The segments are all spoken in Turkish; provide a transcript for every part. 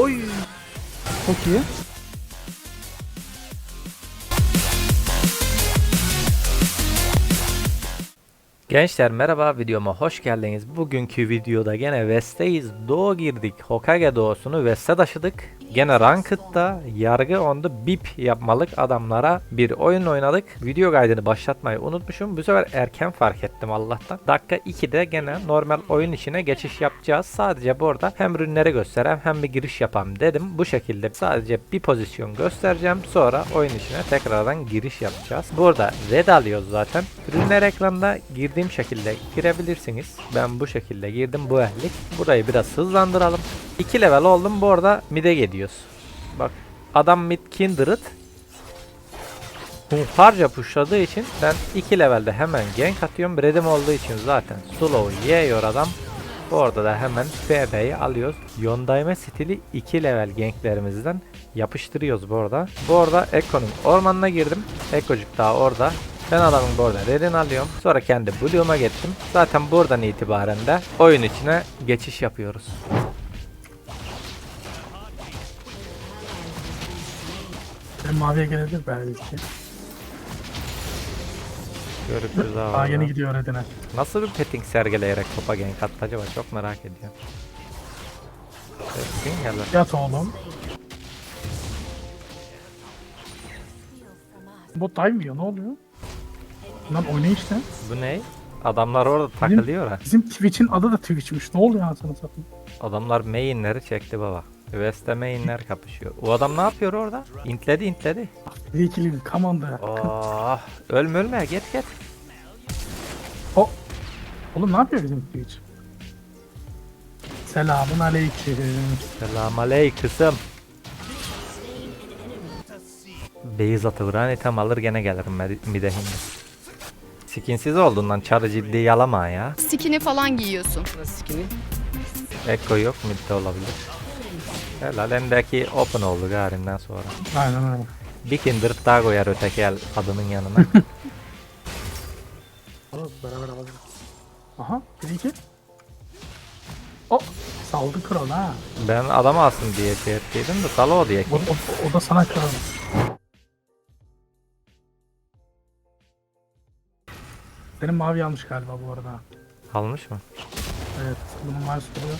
Oy. Çok iyi. Gençler merhaba videoma hoş geldiniz. Bugünkü videoda gene West'teyiz. Doğu girdik. Hokage doğusunu West'e taşıdık. Gene Ranked'da yargı onda bip yapmalık adamlara bir oyun oynadık. Video kaydını başlatmayı unutmuşum. Bu sefer erken fark ettim Allah'tan. Dakika 2'de gene normal oyun içine geçiş yapacağız. Sadece burada hem ürünleri göstereyim hem bir giriş yapayım dedim. Bu şekilde sadece bir pozisyon göstereceğim. Sonra oyun içine tekrardan giriş yapacağız. Burada red alıyoruz zaten. Ürünler ekranda girdiğim şekilde girebilirsiniz. Ben bu şekilde girdim bu ehlik. Burayı biraz hızlandıralım. 2 level oldum bu arada mid'e gidiyoruz. Bak adam mid kindred Hunharca pushladığı için ben 2 levelde hemen gank atıyorum. Red'im olduğu için zaten slow yiyor adam. Orada da hemen FB'yi alıyoruz. Yondaime stili 2 level ganklerimizden yapıştırıyoruz bu arada. Bu arada Ekko'nun ormanına girdim. Ekkocuk daha orada. Ben adamın bu arada redini alıyorum. Sonra kendi Blue'uma gittim. Zaten buradan itibaren de oyun içine geçiş yapıyoruz. Ben maviye gelebilir belki. Görüşürüz abi. Daha yeni gidiyor Redine. Nasıl bir petting sergileyerek topa gank attı acaba çok merak ediyorum. Petting gelir. Yat oğlum. Bot dive ne oluyor? Lan oynayın işte. Bu ne? Adamlar orada takılıyor ha. Bizim Twitch'in adı da Twitch'miş. Ne oluyor anasını satayım? Adamlar mainleri çekti baba. West'te mainler kapışıyor. O adam ne yapıyor orada? İntledi intledi. Vekilim kamanda. Oh, ölme ölme git git. O. Oğlum ne yapıyor bizim Twitch? Selamun aleyküm. Selam aleyküm. Beyaz atı vuran item alır gene gelirim med- mide hindi. Skinsiz olduğundan çarı ciddi yalama ya. Skin'i falan giyiyorsun. Echo yok midde olabilir. Helal endeki open oldu garinden sonra. Aynen öyle. Bir kindred daha koyar öteki el adının yanına. Oğlum, Beraber alalım. Aha. Bir iki. O. Saldı kral ha. ben adam alsın diye şey ettiydim de salo o diye. O, o, o da sana kral. Benim mavi almış galiba bu arada. Almış mı? Evet. Bunun mavi duruyor.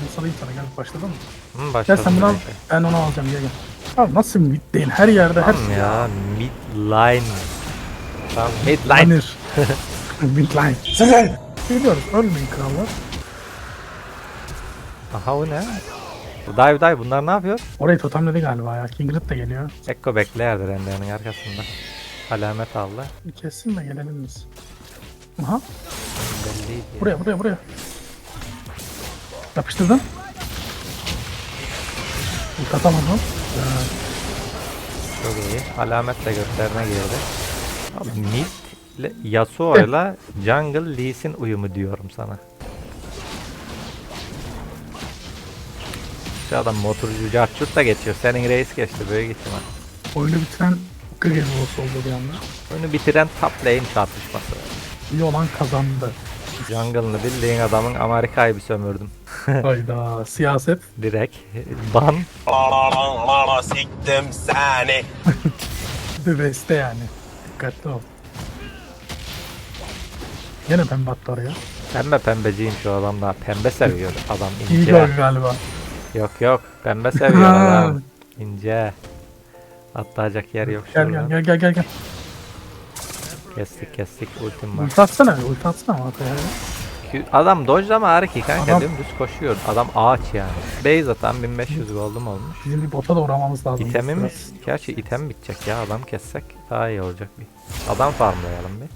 Bunu salayım sana gel başladın mı? Hı, Gel başladım. sen bunu al. Ben onu alacağım gel gel. Abi nasıl mid değil? Her yerde her Tamam ya midline. Tamam midline. Midline. Sen Geliyoruz. Ölmeyin krallar. Aha o ne? Bu dive dive bunlar ne yapıyor? Orayı totemledi galiba ya. Kingrid de geliyor. Ekko beklerdi renderin arkasında. Alamet aldı. Bir kessin de gelelim biz. Aha. Belliydi. ya. Buraya buraya buraya. Yapıştırdın. İlk atamadım. Çok iyi. Alamet de gösterine girdi. Abi mid Yasuo ile Jungle Lee Sin uyumu diyorum sana. Şu adam motorcu carçurt da geçiyor. Senin reis geçti böyle ihtimal. Oyunu bitiren Gregor oldu bir anda. Oyunu bitiren top lane çarpışması. İyi olan kazandı. Jungle'ını bildiğin adamın Amerika'yı bir sömürdüm. Hayda siyaset. Direkt ban. Siktim seni. Bir de beste yani. Dikkatli ol. Yine pembe attı oraya. Pembe pembeciyim şu adam da. Pembe seviyor adam İyi ince. gol galiba. Yok yok pembe seviyor adam. İnce. Atlayacak yer yok Gel şurada. gel gel gel gel gel. Kestik kestik ultim var. Ulti atsana bir ulti atsana ama. Kü- Adam dojlama ağrı ki kanka Adam- dümdüz koşuyor. Adam ağaç yani. Base atan 1500 gold'um olmuş. Bizim bir bota da uğramamız lazım. İtemimiz, gerçi item bitecek ya adam kessek daha iyi olacak bir. Adam farmlayalım bir.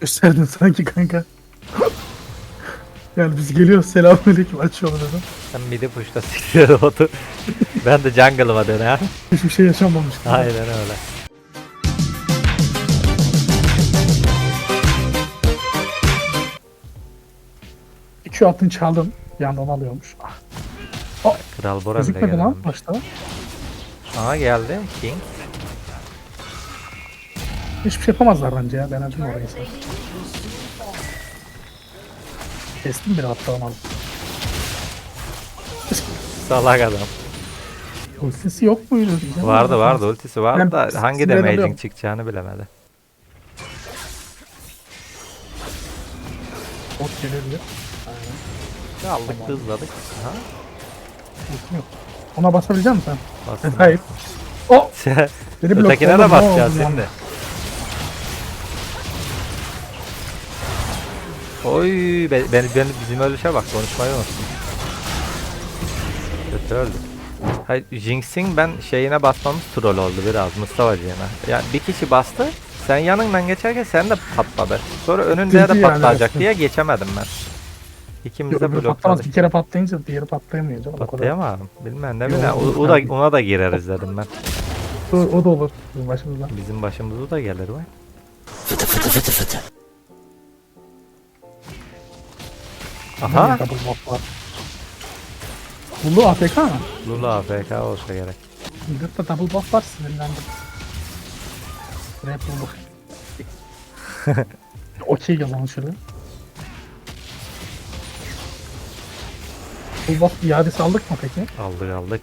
Gösterdin sanki kanka. Yani biz geliyoruz selamünaleyküm açıyor dedim. Sen midi push'ta siktir botu. ben de jungle'ıma döner. Hiçbir şey yaşanmamış. gibi. Aynen öyle. İki altın çaldım. Bir anda onu alıyormuş. Ah, Kral Bora bile gözükmedi lan geldi. başta. Aha geldi King. Hiçbir şey yapamazlar bence ya. Denedim orayı. Kestim hatta onu. Salak adam. Ultisi yok muydu? diyeceğim. Vardı vardı ultisi vardı Ben da hangi sinirden damage'in çıkacağını bilemedi. Bot gelebilir. Aldık hızladık. Aha. Ultim yok. Ona basabilecek misin sen? Hayır. O! Beni blok- Ötekine Oğlum, de ne basacağız oldu lan? şimdi. Oy be, ben, ben, bizim ölüşe bak konuşmayı unuttum. Kötü öldü. Hayır Jinx'in ben şeyine basmamız troll oldu biraz Mustafa'cığına. Yani bir kişi bastı sen yanından geçerken sen de patladı. Sonra önünde de Sıkıntı yani patlayacak aslında. diye geçemedim ben. İkimiz de öbürü patlamaz. blokladık. Bir kere patlayınca diğeri patlayamıyor canım. O kadar. Patlayamam. Bilmem ne Yok, bileyim. O, o da, ona da gireriz dedim ben. O, o da olur bizim başımızdan. Bizim başımıza da gelir bak. Aha. Double bot var. Bulu AFK mı? Lula AFK olsa gerek. Gırt'ta double buff var sinirlendim. Rap Lulu. Okey yazalım şöyle. Double buff iadesi aldık mı peki? Aldık aldık.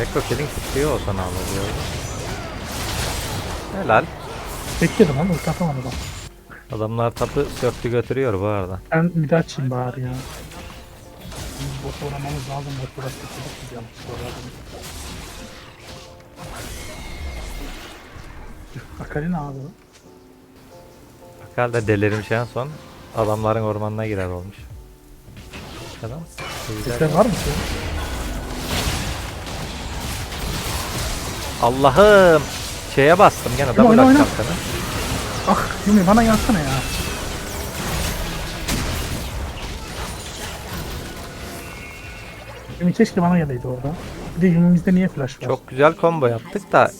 Ekko killing tutuyor olsa ne alır Helal. Bekledim ama ulti atamadım. Adamlar tapı söktü götürüyor bu arada. Ben bir daha açayım bari ya. Biz bot oynamamız lazım. Bot biz yanlış söyledim. Akali ne abi? Akal da delirmiş en son. Adamların ormanına girer olmuş. Adam. Sesler var mı ki? Allah'ım. Şeye bastım gene double atacağım sana. Ah Yumi bana gelsene ya. Yumi keşke bana geleydi orada. Bir de Yumi'mizde niye flash var? Çok güzel combo yaptık da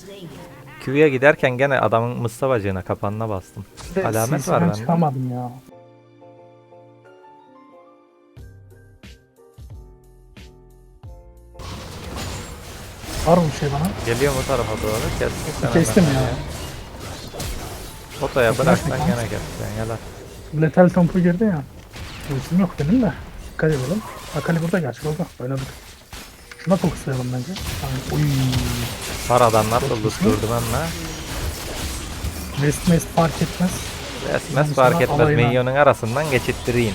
Q'ya giderken gene adamın Mustafa'cığına kapanına bastım. Bir de alamet CC'den var bende. çıkamadım ya. Var mı bir şey bana? Geliyor mu tarafa doğru Kestim hemen. ya. Otoya bıraksan gene kestin helal. Lethal Tompu girdi ya. Ultim yok benim de. Dikkat edelim. Akali burada gerçi orada. Oynadık. Şuna fokuslayalım bence. Tamam. Uy. Var adamlar da looturdum ama. West West fark etmez. Resmes Yani fark etmez alayına. minyonun arasından geçittireyim.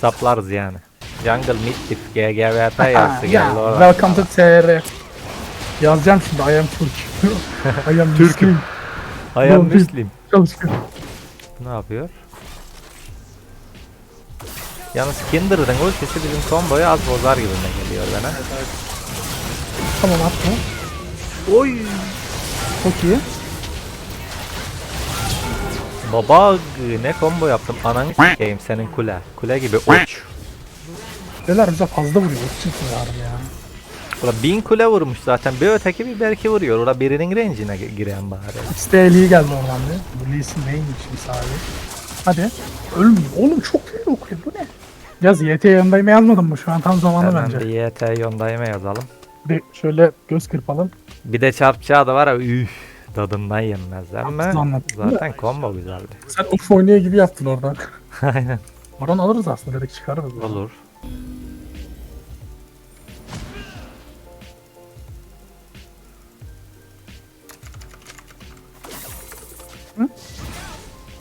Saplarız yani. Jungle tip GGVT yazdı ya, geldi orada. welcome to TR. Yazacağım şimdi I am Türk. I am Müslüm. I am Muslim. Çalışkın. Ne yapıyor? Yalnız Kindred'ın ultisi bizim komboyu az bozar gibi geliyor bana. Tamam atma. Oy! Çok iyi. Baba ne combo yaptım ananı s**eyim senin kule. Kule gibi uç. Neler bize fazla vuruyor. Çıktı yarım ya. Ula bin kule vurmuş zaten. Bir öteki bir belki vuruyor. Ula birinin range'ine gi- giren bari. XTL'yi geldi oradan bir. Bu Lee'sin neymiş misali. Hadi. Ölmeyeyim. Oğlum çok iyi okuyor. Bu ne? Yaz YT yanındayım yazmadın mı? Şu an tam zamanı Hemen bence. bir YT yondayma yazalım. Bir şöyle göz kırpalım. Bir de çarpçağı da var ya üf tadından yenmez ama zaten combo güzeldi. Sen uf oynuyor gibi yaptın oradan. Aynen. Oradan alırız aslında dedik çıkarırız. Olur.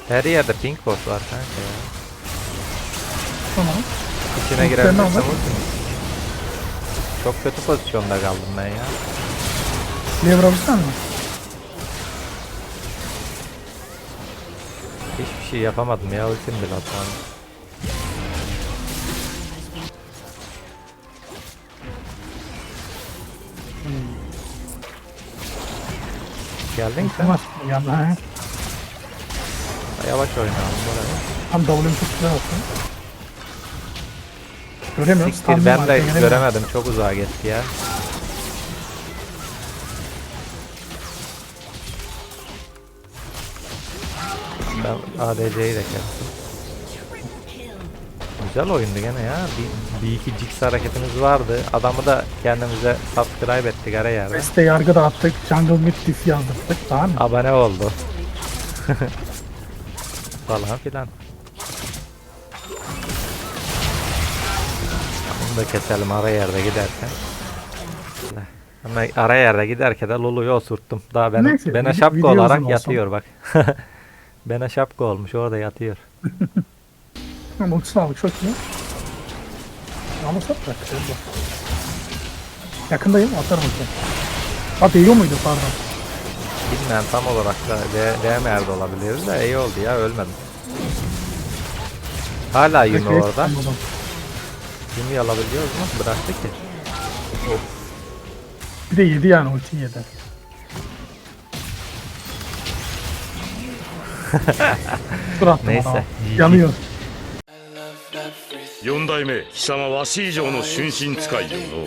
Her yerde pink bot var kanka ya. Tamam. İçine girebilirsem alır. Çok kötü pozisyonda kaldım ben ya. Lever alırsan mı? Hiçbir şey yapamadım ya ultim bile atmadım. Geldin sen. Tamam. Yanına he. Yavaş oynayalım buraya. Tam W'm çok güzel olsun. Göremiyorum. Siktir standım ben var, de göremiyorum. göremedim çok uzağa gitti ya. Ben ADC'yi de kestim. Güzel oyundu gene ya. Bir, bir iki jigs hareketimiz vardı. Adamı da kendimize subscribe ettik ara yerde. West'e yargı dağıttık. Jungle Mid Diff yazdırdık. Tamam mı? Abone oldu. Falan filan. Bunu da keselim ara yerde giderken. Ama ara yerde giderken de Lulu'yu osurttum. Daha ben, Neyse, bana şapka olarak olsun. yatıyor bak. bana şapka olmuş orada yatıyor. Ama ultisini aldık çok iyi. Ama sat bak. Yakındayım atarım ulti. Ha değiyor muydu pardon. Bilmem tam olarak da de, değmeyer de olabilir de iyi oldu ya ölmedim. Hala Yumi Peki, orada. anladım. Yumi alabiliyoruz mu? Bıraktı ki. Bir de yedi yani ulti yedi. Dur attım Neyse, adama. GG. Yanıyor. 四代目貴様わし以上の春心使いよの